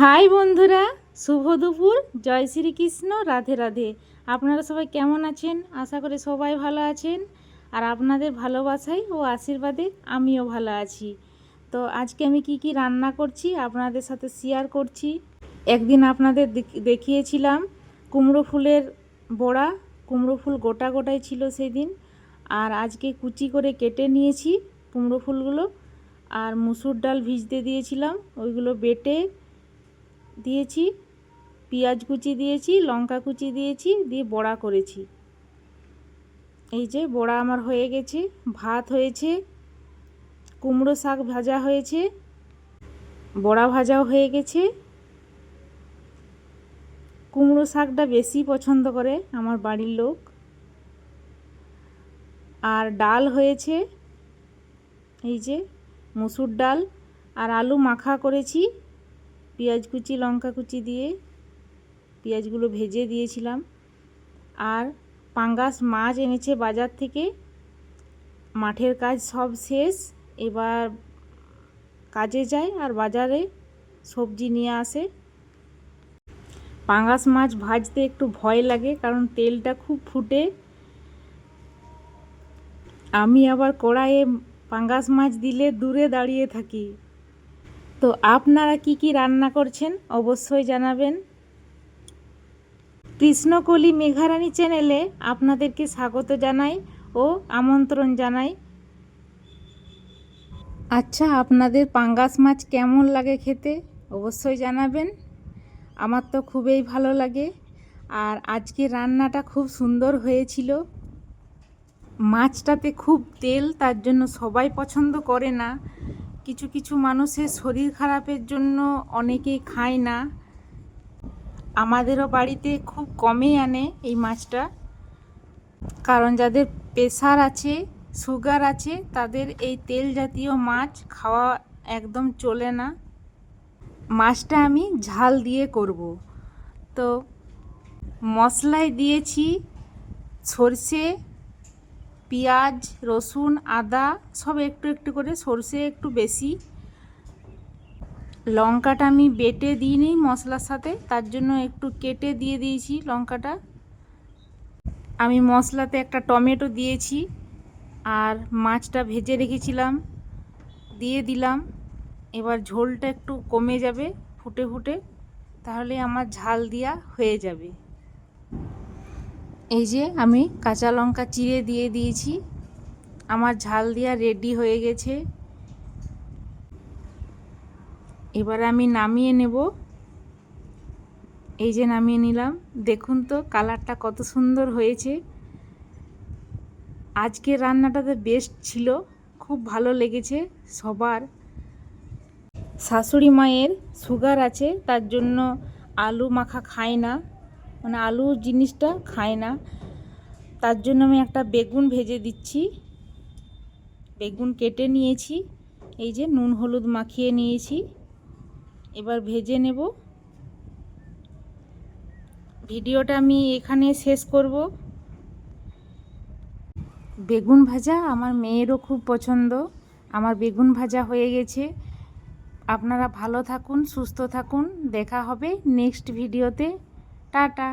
High বন্ধুরা, শুভ দুপুর। জয় শ্রীকৃষ্ণ, রাধে রাধে। আপনারা সবাই কেমন আছেন? আশা করি সবাই ভালো আছেন। আর আপনাদের ভালোবাসায় ও আশীর্বাদে আমিও ভালো আছি। তো আজকে আমি কি কি রান্না করছি আপনাদের সাথে শেয়ার করছি। একদিন আপনাদের দেখ- দেখিয়েছিলাম কুমড়ো ফুলের বড়া, কুমড়ো ফুল গোটা গোটাই ছিল সেই দিন আর আজকে কুচি করে কেটে নিয়েছি কুমড়ো ফুলগুলো। আর মুসুর ডাল ভিজতে দিয়েছিলাম, ওইগুলো বেটে দিয়েছি, পেঁয়াজ কুচি দিয়েছি, লঙ্কা কুচি দিয়েছি, দিয়ে বড়া করেছি। এই যে বড়া আমার হয়ে গেছে, ভাত হয়েছে, কুমড়ো শাক ভাজা হয়েছে, বড়া ভাজাও হয়ে গেছে। কুমড়ো শাকটা বেশি পছন্দ করে আমার বাড়ির লোক। আর ডাল হয়েছে, এই যে মুসুর ডাল আর আলু মাখা করেছি। পেঁয়াজ কুচি, লঙ্কা কুচি দিয়ে পেঁয়াজগুলো ভেজে দিয়েছিলাম। আর পাঙ্গাস মাছ এনেছে বাজার থেকে। মাঠের কাজ সব শেষ। এবার কাজে যায় আর বাজারে সবজি নিয়ে আসে। পাঙ্গাস মাছ ভাজতে একটু ভয় লাগে কারণ তেলটা খুব ফুটে। আমি আবার কড়াইয়ে পাঙ্গাস মাছ দিলে দূরে দাঁড়িয়ে থাকি। তো আপনারা কি কি রান্না করছেন অবশ্যই জানাবেন। কৃষ্ণকলি মেঘারানী চ্যানেলে আপনাদেরকে স্বাগত জানাই ও আমন্ত্রণ জানাই। আচ্ছা আপনাদের পাঙ্গাস মাছ কেমন লাগে খেতে অবশ্যই জানাবেন। আমার তো খুবই ভালো লাগে। আর আজকে রান্নাটা খুব সুন্দর হয়েছিল। মাছটাতে খুব তেল, তার জন্য সবাই পছন্দ করে না। কিছু কিছু মানুষের শরীর খারাপের জন্য অনেকেই খায় না। আমাদেরও বাড়িতে খুব কমই আনে এই মাছটা। কারণ যাদের প্রেশার আছে, সুগার আছে, তাদের এই তেল জাতীয় মাছ খাওয়া একদম চলে না। মাছটা আমি ঝাল দিয়ে করব। তো মশলায় দিয়েছি সর্ষে পেঁয়াজ, রসুন, আদা সব একটু একটু করে সর্ষে একটু বেশি। লঙ্কাটা আমি বেটে দিইনি মশলার সাথে, তার জন্য একটু কেটে দিয়ে দিয়েছি লঙ্কাটা। আমি মশলাতে একটা টমেটো দিয়েছি আর মাছটা ভেজে রেখেছিলাম, দিয়ে দিলাম। এবার ঝোলটা একটু কমে যাবে, ফুটে ফুটে, তাহলে আমার ঝাল দিয়া হয়ে যাবে। এই যে আমি কাঁচা লঙ্কা চিড়ে দিয়ে দিয়েছি। আমার ঝাল দেওয়া রেডি হয়ে গেছে। এবার আমি নামিয়ে নেব। এই যে নামিয়ে নিলাম। দেখুন তো কালারটা কত সুন্দর হয়েছে। আজকের রান্নাটা তো বেস্ট ছিল। খুব ভালো লেগেছে সবার। শাশুড়ি মায়ের সুগার আছে, তার জন্য আলু মাখা খায় না। মানে আলু জিনিসটা খায় না। তার জন্য আমি একটা বেগুন ভেজে দিচ্ছি। বেগুন কেটে নিয়েছি। এই যে নুন হলুদ মাখিয়ে নিয়েছি। এবার ভেজে নেব। ভিডিওটা আমি এখানে শেষ করব। বেগুন ভাজা আমার মেয়েরও খুব পছন্দ। আমার বেগুন ভাজা হয়ে গেছে। আপনারা ভালো থাকুন, সুস্থ থাকুন। দেখা হবে নেক্সট ভিডিওতে। টাটা